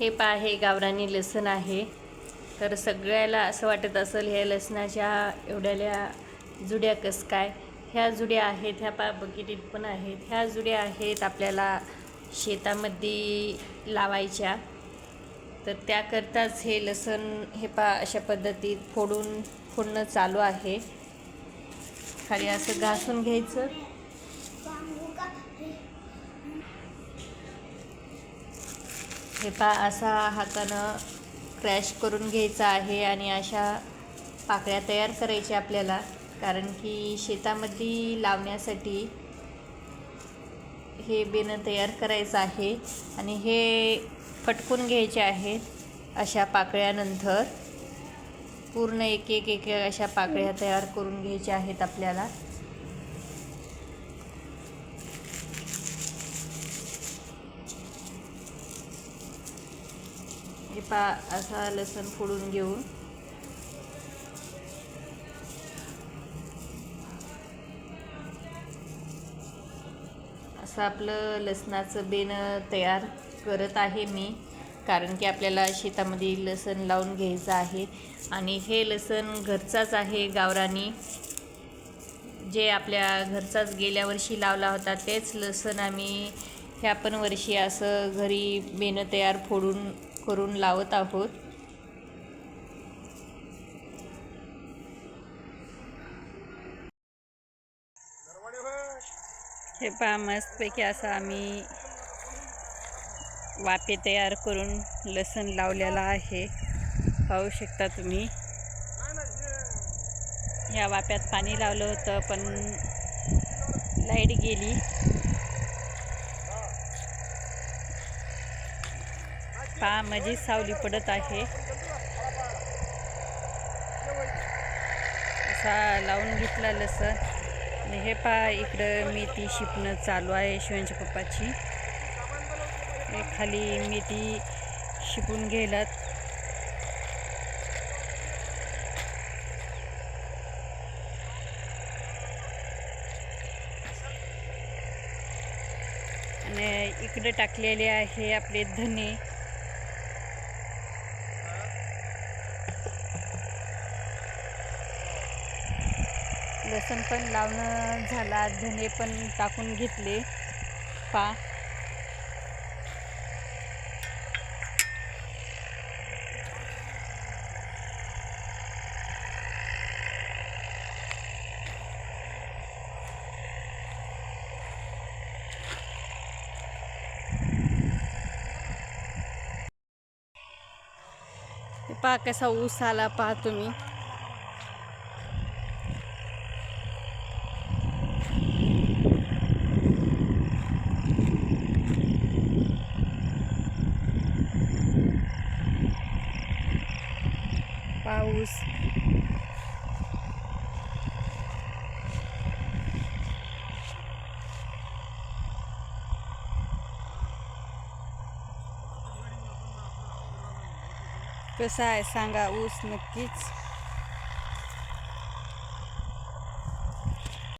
हे पा हे गावरानी लसण आहे. तर सगळ्याला असं वाटत असेल हे लसणाच्या एवढ्याल्या जुड्या कस काय? ह्या जुड्या आहेत ह्या पा बकेटीत पण आहेत. ह्या जुड्या आहेत आपल्याला शेतामध्ये लावायच्या. तर त्याकरताच हे लसण हे पा अशा पद्धतीत फोडून फोडणं चालू आहे. खाली असं घासून घ्यायचं. हे पा असा हातानं क्रॅश करून घ्यायचा आहे आणि अशा पाकळ्या तयार करायच्या आपल्याला. कारण की शेतामध्ये लावण्यासाठी हे बेनं तयार करायचं आहे आणि हे फटकून घ्यायचे आहेत अशा पाकळ्यानंतर. पूर्ण एक एक एक अशा पाकळ्या तयार करून घ्यायच्या आहेत आपल्याला. पा असा लसण फोडून घेऊन. असं आपलं लसणाचं बेण तयार करत आहे मी कारण की आपल्याला शेतामध्ये लसण लावून घ्यायचं आहे. आणि हे लसण घरचाच आहे गावरानी. जे आपल्या घरचाच गेल्या वर्षी लावला होता तेच लसण आम्ही ह्या पण वर्षी असं घरी बेणं तयार फोडून करून लावत आहोत. हे पहा मस्तपैकी असं आम्ही वाफे तयार करून लसण लावलेला आहे. पाहू शकता तुम्ही. ह्या वाफ्यात पाणी लावलं होतं पण लाइट गेली. पहा माझी सावली पडत आहे. असा लावून घेतला लसण. आणि हे पहा इकडं मेथी शिपणं चालू आहे शिवांच्या पप्पाची. खाली मेथी शिपून घ्यायलात आणि इकडे टाकलेले आहे आपले धने. लसूण पण लावणं झाला धने पण टाकून घेतले. पा. पा कसा ऊस आला पहा तुम्ही. पाऊस. कसा आहे सांगा ऊस नक्कीच.